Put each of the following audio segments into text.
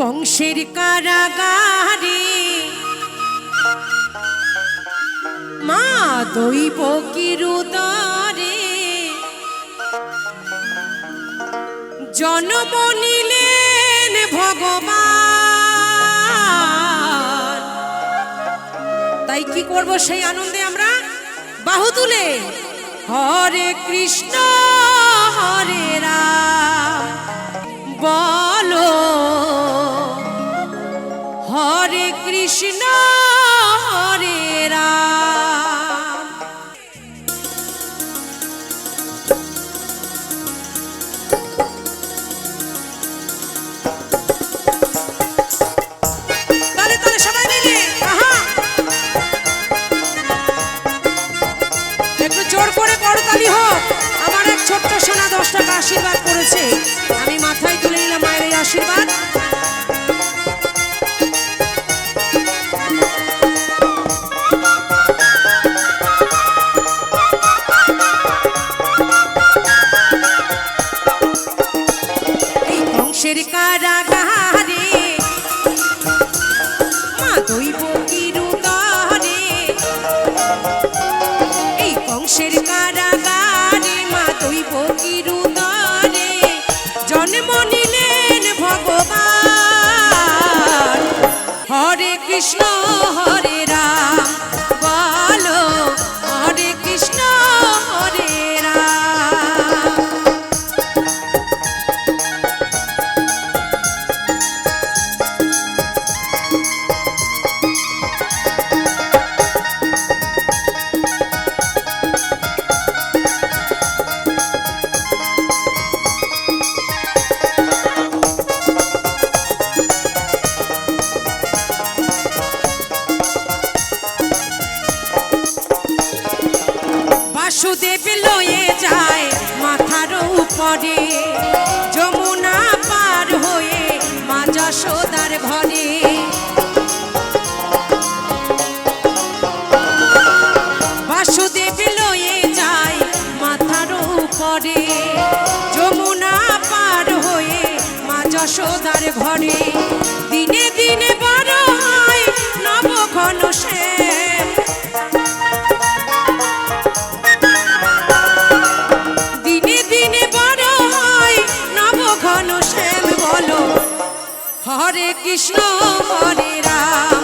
কংসের কারাগারে। মা দৈব কিরুদরে। জন্ম নিলেন ভগবান। তাই কি করব সেই আনন্দে আমরা? বাহু তুলে। হরে কৃষ্ণ, হরে রাম। বলো হরে কৃষ্ণ, হরে করতালি হোক আমার এক ছোট্ট সোনা দশ টাকা আশীর্বাদ করেছে। আমি মাথায় তুলে নিলাম মায়ের আশীর্বাদ। কংসের কারাগারে। মা দৈব কিরুদরে এই কংসের কারাগারে মা দৈব জন্ম নিলেন ভগবান। হরে কৃষ্ণ, হরে উপরে যমুনা পার হয়ে মা যশোদার ঘরে বাসুদেব লয়ে যায় মাথার উপরে, যমুনা পার হয়ে মা যশোদার ঘরে দিনে দিনে বড় হরে কৃষ্ণ হরে রাম।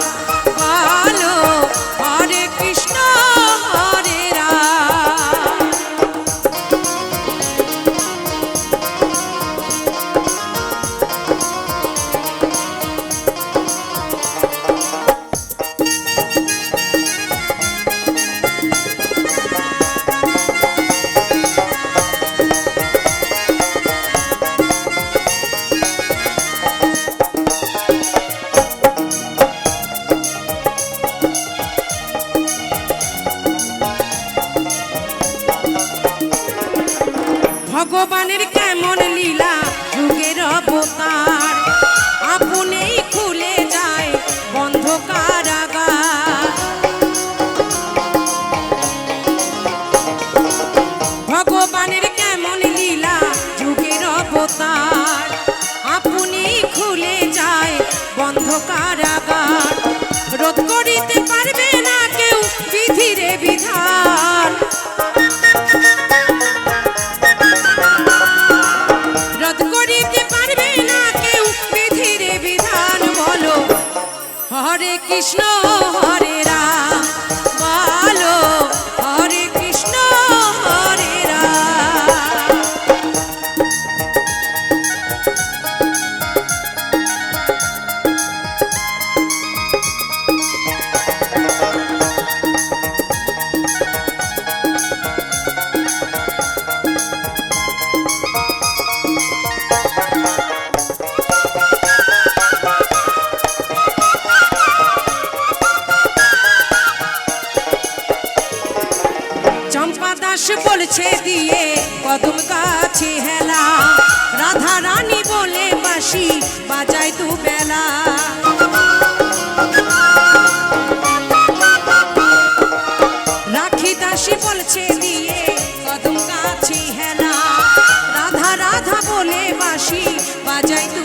বলছে দিয়ে, কদম গাছে হেলা। রাধা রানী বলে বাসি বাজায় তু বেলা। রাখি দাসী বলছে দিয়ে, কদম গাছে হেলা। রাধা রাধা বলে বাসি বাজায় তু